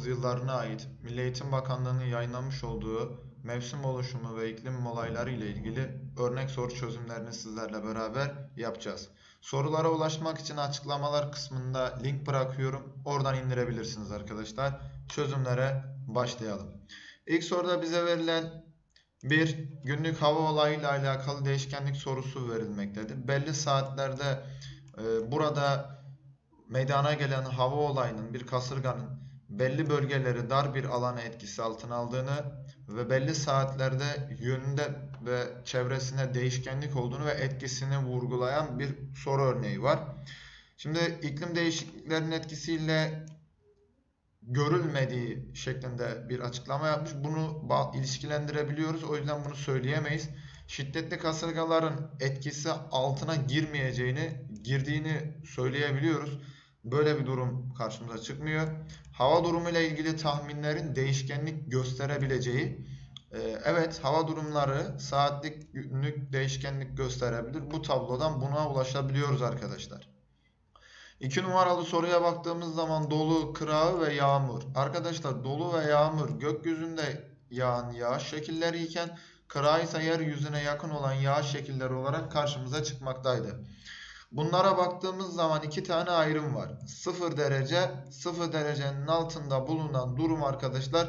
2019 yıllarına ait Milli Eğitim Bakanlığı'nın yayınlamış olduğu mevsim oluşumu ve iklim olayları ile ilgili örnek soru çözümlerini sizlerle beraber yapacağız. Sorulara ulaşmak için açıklamalar kısmında link bırakıyorum. Oradan indirebilirsiniz arkadaşlar. Çözümlere başlayalım. İlk soruda bize verilen bir günlük hava olayıyla alakalı değişkenlik sorusu verilmektedir. Belli saatlerde e, burada meydana gelen hava olayının bir kasırganın belli bölgeleri dar bir alana etkisi altına aldığını ve belli saatlerde yönünde ve çevresine değişkenlik olduğunu ve etkisini vurgulayan bir soru örneği var. Şimdi iklim değişikliklerinin etkisiyle görülmediği şeklinde bir açıklama yapmış. Bunu ilişkilendirebiliyoruz. O yüzden bunu söyleyemeyiz. Şiddetli kasırgaların etkisi altına girmeyeceğini, girdiğini söyleyebiliyoruz. Böyle bir durum karşımıza çıkmıyor. Hava durumu ile ilgili tahminlerin değişkenlik gösterebileceği. E, evet hava durumları saatlik günlük değişkenlik gösterebilir. Bu tablodan buna ulaşabiliyoruz arkadaşlar. 2 numaralı soruya baktığımız zaman dolu, kırağı ve yağmur. Arkadaşlar dolu ve yağmur gökyüzünde yağan yağış şekilleri iken kırağı ise yeryüzüne yakın olan yağış şekilleri olarak karşımıza çıkmaktaydı. Bunlara baktığımız zaman iki tane ayrım var. 0 derece, 0 derecenin altında bulunan durum arkadaşlar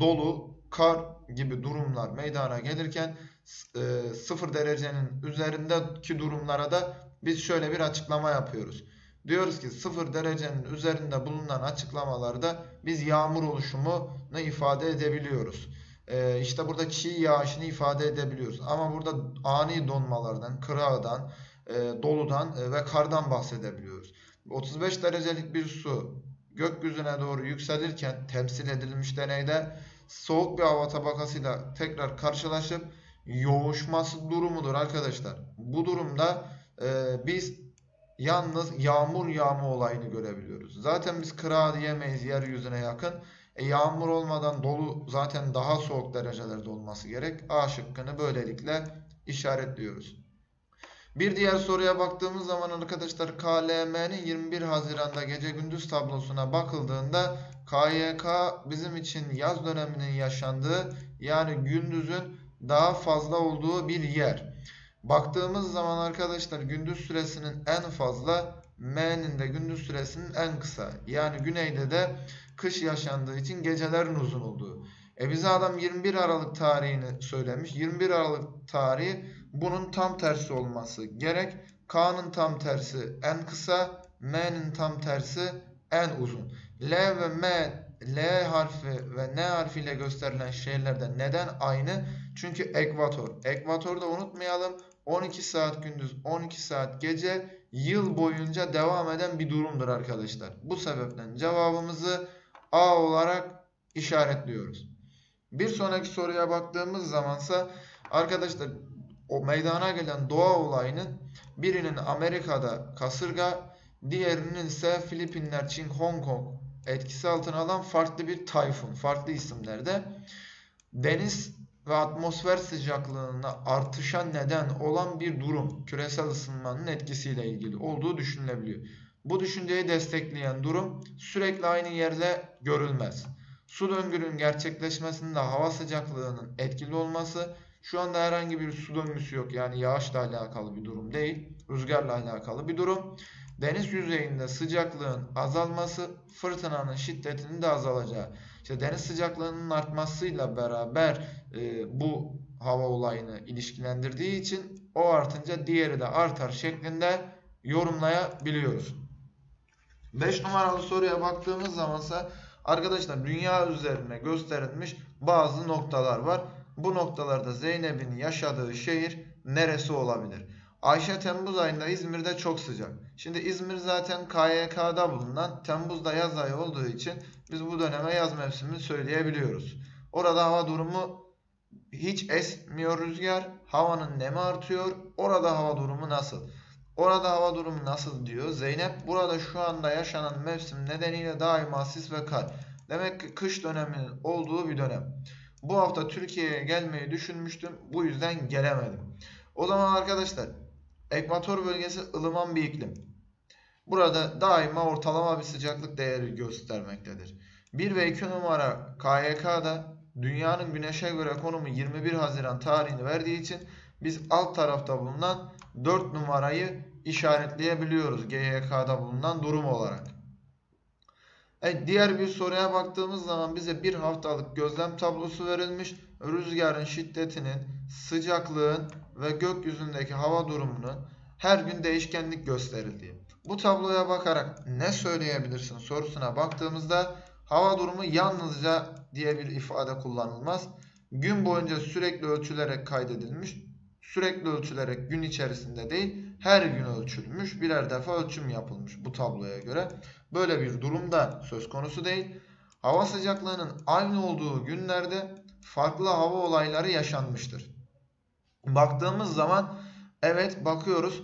dolu, kar gibi durumlar meydana gelirken 0 e, derecenin üzerindeki durumlara da biz şöyle bir açıklama yapıyoruz. Diyoruz ki 0 derecenin üzerinde bulunan açıklamalarda biz yağmur oluşumunu ifade edebiliyoruz. Ee, işte burada çiğ yağışını ifade edebiliyoruz. Ama burada ani donmalardan, kırağdan, e, doludan e, ve kardan bahsedebiliyoruz. 35 derecelik bir su gökyüzüne doğru yükselirken temsil edilmiş deneyde soğuk bir hava tabakasıyla tekrar karşılaşıp yoğuşması durumudur arkadaşlar. Bu durumda e, biz yalnız yağmur yağma olayını görebiliyoruz. Zaten biz kıra diyemeyiz yeryüzüne yakın. E, yağmur olmadan dolu zaten daha soğuk derecelerde olması gerek. A şıkkını böylelikle işaretliyoruz. Bir diğer soruya baktığımız zaman arkadaşlar KLM'nin 21 Haziran'da gece gündüz tablosuna bakıldığında KYK bizim için yaz döneminin yaşandığı yani gündüzün daha fazla olduğu bir yer. Baktığımız zaman arkadaşlar gündüz süresinin en fazla M'nin de gündüz süresinin en kısa. Yani güneyde de kış yaşandığı için gecelerin uzun olduğu. E bize adam 21 Aralık tarihini söylemiş. 21 Aralık tarihi bunun tam tersi olması gerek. K'nın tam tersi en kısa, M'nin tam tersi en uzun. L ve M, L harfi ve N harfiyle gösterilen şeylerde neden aynı? Çünkü ekvator. Ekvatorda unutmayalım 12 saat gündüz, 12 saat gece yıl boyunca devam eden bir durumdur arkadaşlar. Bu sebepten cevabımızı A olarak işaretliyoruz. Bir sonraki soruya baktığımız zamansa arkadaşlar o meydana gelen doğa olayının birinin Amerika'da kasırga, diğerinin ise Filipinler, Çin, Hong Kong etkisi altına alan farklı bir tayfun, farklı isimlerde deniz ve atmosfer sıcaklığına artışa neden olan bir durum küresel ısınmanın etkisiyle ilgili olduğu düşünülebiliyor. Bu düşünceyi destekleyen durum sürekli aynı yerde görülmez. Su döngünün gerçekleşmesinde hava sıcaklığının etkili olması şu anda herhangi bir su döngüsü yok. Yani yağışla alakalı bir durum değil. Rüzgarla alakalı bir durum. Deniz yüzeyinde sıcaklığın azalması fırtınanın şiddetinin de azalacağı. İşte deniz sıcaklığının artmasıyla beraber e, bu hava olayını ilişkilendirdiği için o artınca diğeri de artar şeklinde yorumlayabiliyoruz. 5 numaralı soruya baktığımız zamansa arkadaşlar dünya üzerine gösterilmiş bazı noktalar var. Bu noktalarda Zeynep'in yaşadığı şehir neresi olabilir? Ayşe Temmuz ayında İzmir'de çok sıcak. Şimdi İzmir zaten KYK'da bulunan Temmuz'da yaz ayı olduğu için biz bu döneme yaz mevsimini söyleyebiliyoruz. Orada hava durumu hiç esmiyor rüzgar. Havanın nemi artıyor. Orada hava durumu nasıl? Orada hava durumu nasıl diyor. Zeynep burada şu anda yaşanan mevsim nedeniyle daima sis ve kar. Demek ki kış döneminin olduğu bir dönem. Bu hafta Türkiye'ye gelmeyi düşünmüştüm. Bu yüzden gelemedim. O zaman arkadaşlar ekvator bölgesi ılıman bir iklim. Burada daima ortalama bir sıcaklık değeri göstermektedir. 1 ve 2 numara KYK'da dünyanın güneşe göre konumu 21 Haziran tarihini verdiği için biz alt tarafta bulunan 4 numarayı işaretleyebiliyoruz GYK'da bulunan durum olarak. Evet, diğer bir soruya baktığımız zaman bize bir haftalık gözlem tablosu verilmiş. Rüzgarın şiddetinin, sıcaklığın ve gökyüzündeki hava durumunun her gün değişkenlik gösterildiği. Bu tabloya bakarak ne söyleyebilirsin sorusuna baktığımızda hava durumu yalnızca diye bir ifade kullanılmaz. Gün boyunca sürekli ölçülerek kaydedilmiş. Sürekli ölçülerek gün içerisinde değil her gün ölçülmüş. Birer defa ölçüm yapılmış bu tabloya göre. Böyle bir durumda söz konusu değil. Hava sıcaklığının aynı olduğu günlerde farklı hava olayları yaşanmıştır. Baktığımız zaman evet bakıyoruz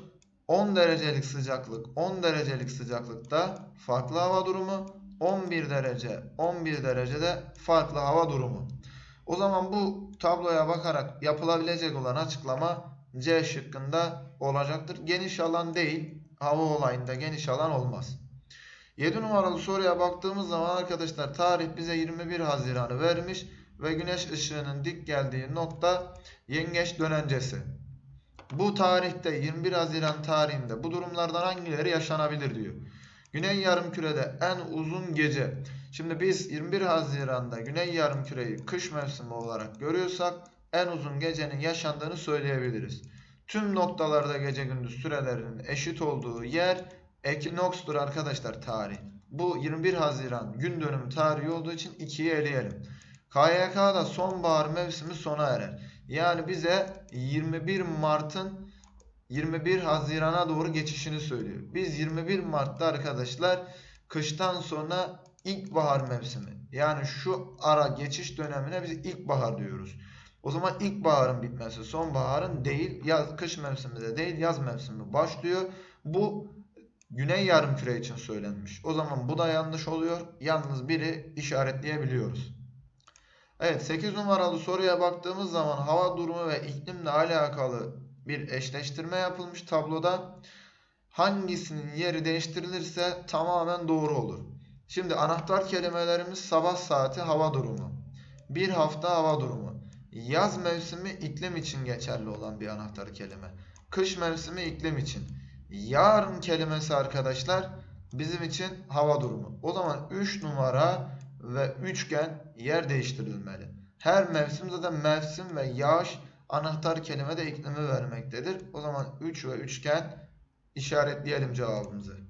10 derecelik sıcaklık 10 derecelik sıcaklıkta farklı hava durumu 11 derece 11 derecede farklı hava durumu. O zaman bu tabloya bakarak yapılabilecek olan açıklama C şıkkında olacaktır. Geniş alan değil hava olayında geniş alan olmaz. 7 numaralı soruya baktığımız zaman arkadaşlar tarih bize 21 Haziran'ı vermiş ve güneş ışığının dik geldiği nokta yengeç dönencesi. Bu tarihte 21 Haziran tarihinde bu durumlardan hangileri yaşanabilir diyor. Güney yarımkürede en uzun gece. Şimdi biz 21 Haziran'da Güney yarımküreyi kış mevsimi olarak görüyorsak en uzun gecenin yaşandığını söyleyebiliriz. Tüm noktalarda gece gündüz sürelerinin eşit olduğu yer ekinokstur arkadaşlar tarih. Bu 21 Haziran gün dönümü tarihi olduğu için 2'yi eleyelim. KYK'da sonbahar mevsimi sona erer. Yani bize 21 Mart'ın 21 Haziran'a doğru geçişini söylüyor. Biz 21 Mart'ta arkadaşlar kıştan sonra ilkbahar mevsimi. Yani şu ara geçiş dönemine biz ilkbahar diyoruz. O zaman ilkbaharın bitmesi sonbaharın değil yaz kış mevsimi de değil yaz mevsimi başlıyor. Bu güney yarımküre için söylenmiş. O zaman bu da yanlış oluyor. Yalnız biri işaretleyebiliyoruz. Evet 8 numaralı soruya baktığımız zaman hava durumu ve iklimle alakalı bir eşleştirme yapılmış tabloda. Hangisinin yeri değiştirilirse tamamen doğru olur. Şimdi anahtar kelimelerimiz sabah saati hava durumu. Bir hafta hava durumu. Yaz mevsimi iklim için geçerli olan bir anahtar kelime. Kış mevsimi iklim için. Yarın kelimesi arkadaşlar bizim için hava durumu. O zaman 3 numara ve üçgen yer değiştirilmeli. Her mevsim zaten mevsim ve yağış anahtar kelime de iklimi vermektedir. O zaman 3 ve üçgen işaretleyelim cevabımızı.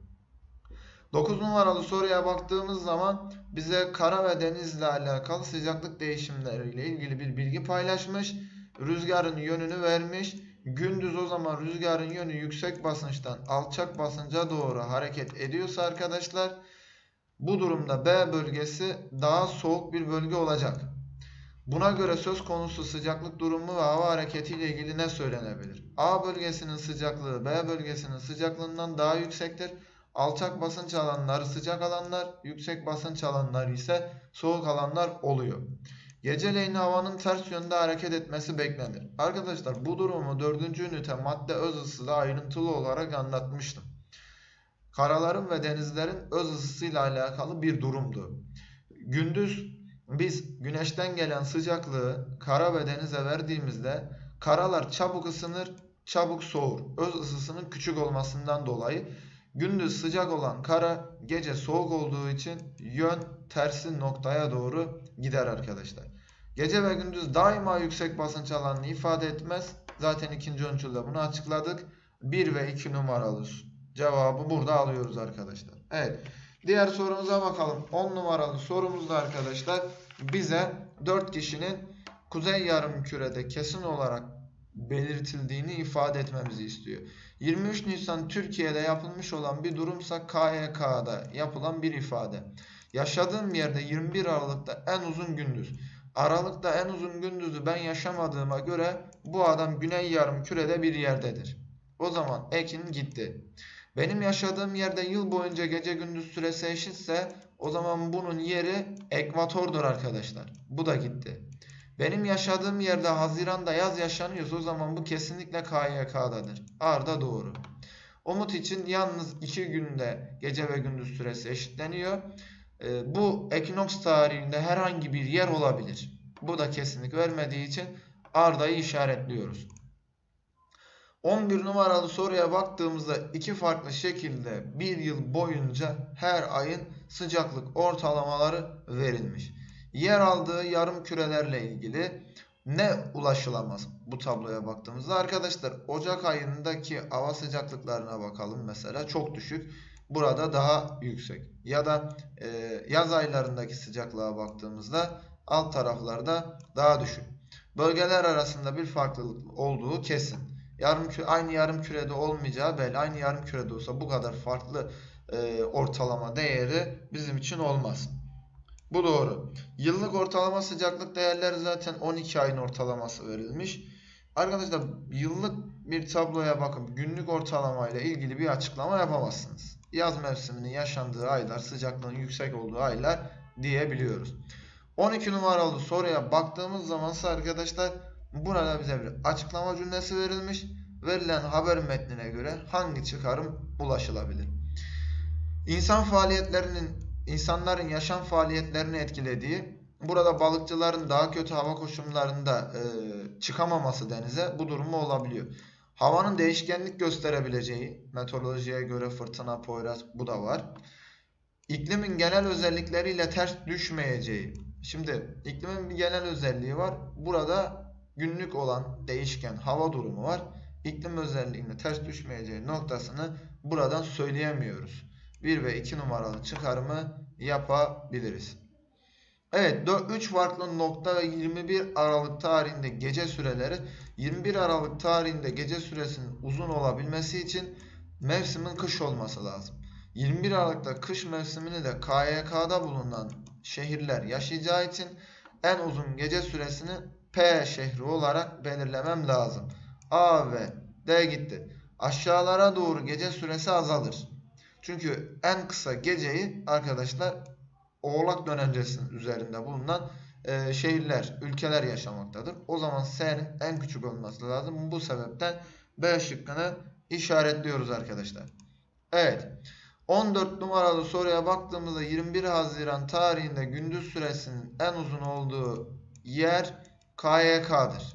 9 numaralı soruya baktığımız zaman bize kara ve denizle alakalı sıcaklık değişimleriyle ilgili bir bilgi paylaşmış. Rüzgarın yönünü vermiş. Gündüz o zaman rüzgarın yönü yüksek basınçtan alçak basınca doğru hareket ediyorsa arkadaşlar bu durumda B bölgesi daha soğuk bir bölge olacak. Buna göre söz konusu sıcaklık durumu ve hava hareketi ile ilgili ne söylenebilir? A bölgesinin sıcaklığı B bölgesinin sıcaklığından daha yüksektir. Alçak basınç alanları sıcak alanlar, yüksek basınç alanları ise soğuk alanlar oluyor. Geceleyin havanın ters yönde hareket etmesi beklenir. Arkadaşlar bu durumu 4. ünite madde öz ısıda ayrıntılı olarak anlatmıştım. Karaların ve denizlerin öz ısısıyla alakalı bir durumdu. Gündüz biz güneşten gelen sıcaklığı kara ve denize verdiğimizde karalar çabuk ısınır, çabuk soğur. Öz ısısının küçük olmasından dolayı gündüz sıcak olan kara gece soğuk olduğu için yön tersi noktaya doğru gider arkadaşlar. Gece ve gündüz daima yüksek basınç alanını ifade etmez. Zaten ikinci ölçüde bunu açıkladık. 1 ve 2 numaralı cevabı burada alıyoruz arkadaşlar. Evet. Diğer sorumuza bakalım. 10 numaralı sorumuzda arkadaşlar bize 4 kişinin kuzey yarımkürede kesin olarak belirtildiğini ifade etmemizi istiyor. 23 Nisan Türkiye'de yapılmış olan bir durumsa KYK'da yapılan bir ifade. Yaşadığım yerde 21 Aralık'ta en uzun gündüz. Aralık'ta en uzun gündüzü ben yaşamadığıma göre bu adam güney yarımkürede bir yerdedir. O zaman Ekin gitti. Benim yaşadığım yerde yıl boyunca gece gündüz süresi eşitse o zaman bunun yeri ekvatordur arkadaşlar. Bu da gitti. Benim yaşadığım yerde Haziran'da yaz yaşanıyorsa o zaman bu kesinlikle KYK'dadır. Arda doğru. Umut için yalnız 2 günde gece ve gündüz süresi eşitleniyor. E, bu ekinoks tarihinde herhangi bir yer olabilir. Bu da kesinlik vermediği için Arda'yı işaretliyoruz. 11 numaralı soruya baktığımızda iki farklı şekilde bir yıl boyunca her ayın sıcaklık ortalamaları verilmiş. Yer aldığı yarım kürelerle ilgili ne ulaşılamaz bu tabloya baktığımızda arkadaşlar Ocak ayındaki hava sıcaklıklarına bakalım mesela çok düşük. Burada daha yüksek. Ya da e, yaz aylarındaki sıcaklığa baktığımızda alt taraflarda daha düşük. Bölgeler arasında bir farklılık olduğu kesin. Yarım aynı yarım kürede olmayacağı belli. Aynı yarım kürede olsa bu kadar farklı e, ortalama değeri bizim için olmaz. Bu doğru. Yıllık ortalama sıcaklık değerleri zaten 12 ayın ortalaması verilmiş. Arkadaşlar yıllık bir tabloya bakıp günlük ortalama ile ilgili bir açıklama yapamazsınız. Yaz mevsiminin yaşandığı aylar, sıcaklığın yüksek olduğu aylar diyebiliyoruz. 12 numaralı soruya baktığımız zaman arkadaşlar burada bize bir açıklama cümlesi verilmiş. Verilen haber metnine göre hangi çıkarım ulaşılabilir? İnsan faaliyetlerinin insanların yaşam faaliyetlerini etkilediği, burada balıkçıların daha kötü hava koşullarında e, çıkamaması denize bu durumu olabiliyor. Havanın değişkenlik gösterebileceği, meteorolojiye göre fırtına, poyraz bu da var. İklimin genel özellikleriyle ters düşmeyeceği. Şimdi iklimin bir genel özelliği var. Burada günlük olan değişken hava durumu var. İklim özelliğine ters düşmeyeceği noktasını buradan söyleyemiyoruz. 1 ve 2 numaralı çıkarımı yapabiliriz. Evet 3 farklı nokta ve 21 Aralık tarihinde gece süreleri 21 Aralık tarihinde gece süresinin uzun olabilmesi için mevsimin kış olması lazım. 21 Aralık'ta kış mevsimini de KYK'da bulunan şehirler yaşayacağı için en uzun gece süresini P şehri olarak belirlemem lazım. A ve D gitti. Aşağılara doğru gece süresi azalır. Çünkü en kısa geceyi arkadaşlar Oğlak dönencesinin üzerinde bulunan e, şehirler, ülkeler yaşamaktadır. O zaman S'nin en küçük olması lazım. Bu sebepten B şıkkını işaretliyoruz arkadaşlar. Evet. 14 numaralı soruya baktığımızda 21 Haziran tarihinde gündüz süresinin en uzun olduğu yer KYK'dır.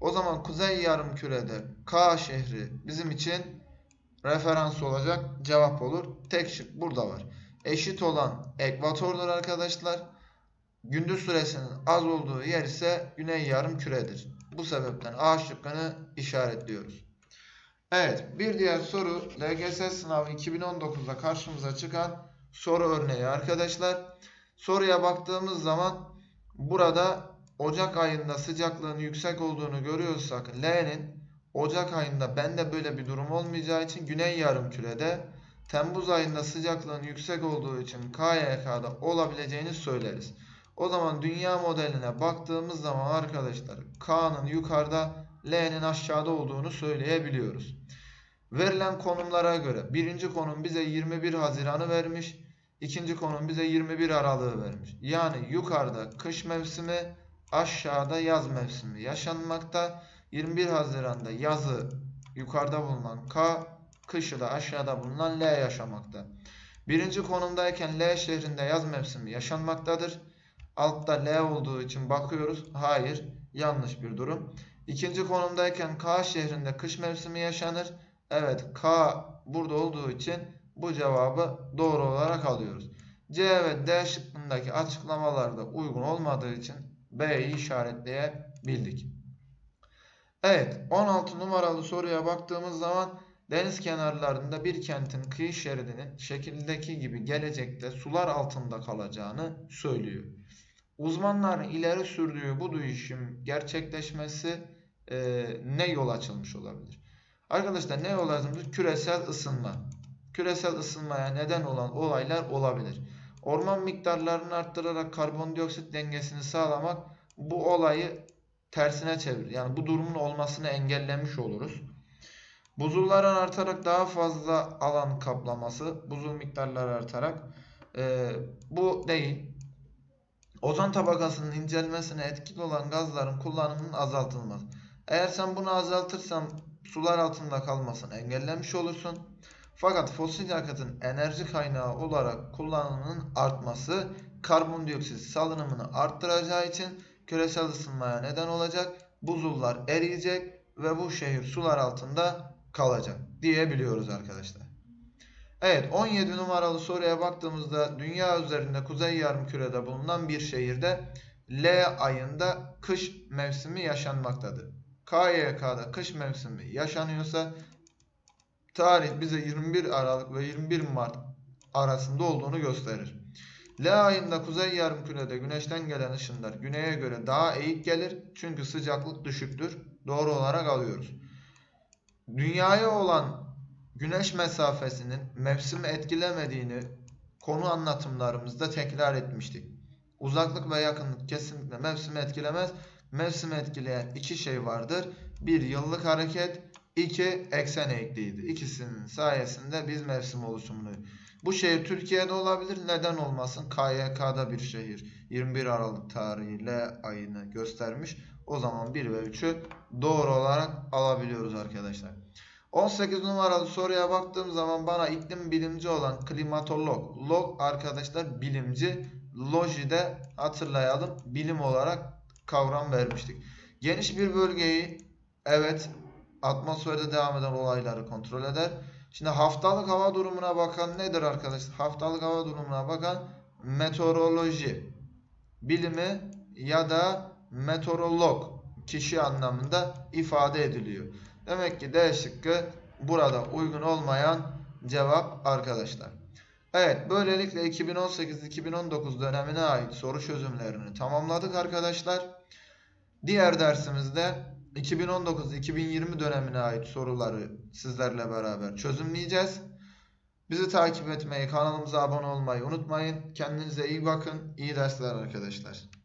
O zaman Kuzey Yarımküre'de K şehri bizim için referans olacak cevap olur. Tek şık burada var. Eşit olan ekvatordur arkadaşlar. Gündüz süresinin az olduğu yer ise güney yarım küredir. Bu sebepten A şıkkını işaretliyoruz. Evet bir diğer soru LGS sınavı 2019'da karşımıza çıkan soru örneği arkadaşlar. Soruya baktığımız zaman burada Ocak ayında sıcaklığın yüksek olduğunu görüyorsak L'nin Ocak ayında bende böyle bir durum olmayacağı için Güney Yarımküre'de Temmuz ayında sıcaklığın yüksek olduğu için KYK'da olabileceğini söyleriz. O zaman dünya modeline baktığımız zaman arkadaşlar K'nın yukarıda L'nin aşağıda olduğunu söyleyebiliyoruz. Verilen konumlara göre birinci konum bize 21 Haziran'ı vermiş. ikinci konum bize 21 Aralık'ı vermiş. Yani yukarıda kış mevsimi aşağıda yaz mevsimi yaşanmakta. 21 Haziran'da yazı yukarıda bulunan K, kışı da aşağıda bulunan L yaşamakta. Birinci konumdayken L şehrinde yaz mevsimi yaşanmaktadır. Altta L olduğu için bakıyoruz. Hayır, yanlış bir durum. İkinci konumdayken K şehrinde kış mevsimi yaşanır. Evet, K burada olduğu için bu cevabı doğru olarak alıyoruz. C ve D şıkkındaki açıklamalarda uygun olmadığı için B'yi işaretleyebildik. Evet 16 numaralı soruya baktığımız zaman deniz kenarlarında bir kentin kıyı şeridinin şekildeki gibi gelecekte sular altında kalacağını söylüyor. Uzmanların ileri sürdüğü bu değişim gerçekleşmesi e, ne yol açılmış olabilir? Arkadaşlar ne yol açılmış? Küresel ısınma. Küresel ısınmaya neden olan olaylar olabilir. Orman miktarlarını arttırarak karbondioksit dengesini sağlamak bu olayı tersine çevir. Yani bu durumun olmasını engellemiş oluruz. Buzulların artarak daha fazla alan kaplaması, buzul miktarları artarak e, bu değil. Ozon tabakasının incelmesine etkili olan gazların kullanımının azaltılması. Eğer sen bunu azaltırsan sular altında kalmasını engellemiş olursun. Fakat fosil yakıtın enerji kaynağı olarak kullanımının artması karbondioksit salınımını arttıracağı için küresel ısınmaya neden olacak. Buzullar eriyecek ve bu şehir sular altında kalacak diyebiliyoruz arkadaşlar. Evet 17 numaralı soruya baktığımızda dünya üzerinde kuzey yarımkürede bulunan bir şehirde L ayında kış mevsimi yaşanmaktadır. KYK'da kış mevsimi yaşanıyorsa tarih bize 21 Aralık ve 21 Mart arasında olduğunu gösterir. L ayında kuzey yarımkürede güneşten gelen ışınlar güneye göre daha eğik gelir çünkü sıcaklık düşüktür. Doğru olarak alıyoruz. Dünyaya olan güneş mesafesinin mevsimi etkilemediğini konu anlatımlarımızda tekrar etmiştik. Uzaklık ve yakınlık kesinlikle mevsimi etkilemez. Mevsimi etkileyen iki şey vardır. Bir yıllık hareket, iki eksen eğikliğidir. İkisinin sayesinde biz mevsim oluşumunu. Bu şehir Türkiye'de olabilir. Neden olmasın? KYK'da bir şehir. 21 Aralık tarihiyle ayını göstermiş. O zaman 1 ve 3'ü doğru olarak alabiliyoruz arkadaşlar. 18 numaralı soruya baktığım zaman bana iklim bilimci olan klimatolog, log arkadaşlar bilimci, lojide hatırlayalım bilim olarak kavram vermiştik. Geniş bir bölgeyi evet atmosferde devam eden olayları kontrol eder. Şimdi haftalık hava durumuna bakan nedir arkadaşlar? Haftalık hava durumuna bakan meteoroloji bilimi ya da meteorolog kişi anlamında ifade ediliyor. Demek ki D şıkkı burada uygun olmayan cevap arkadaşlar. Evet böylelikle 2018-2019 dönemine ait soru çözümlerini tamamladık arkadaşlar. Diğer dersimizde 2019-2020 dönemine ait soruları sizlerle beraber çözümleyeceğiz. Bizi takip etmeyi, kanalımıza abone olmayı unutmayın. Kendinize iyi bakın. İyi dersler arkadaşlar.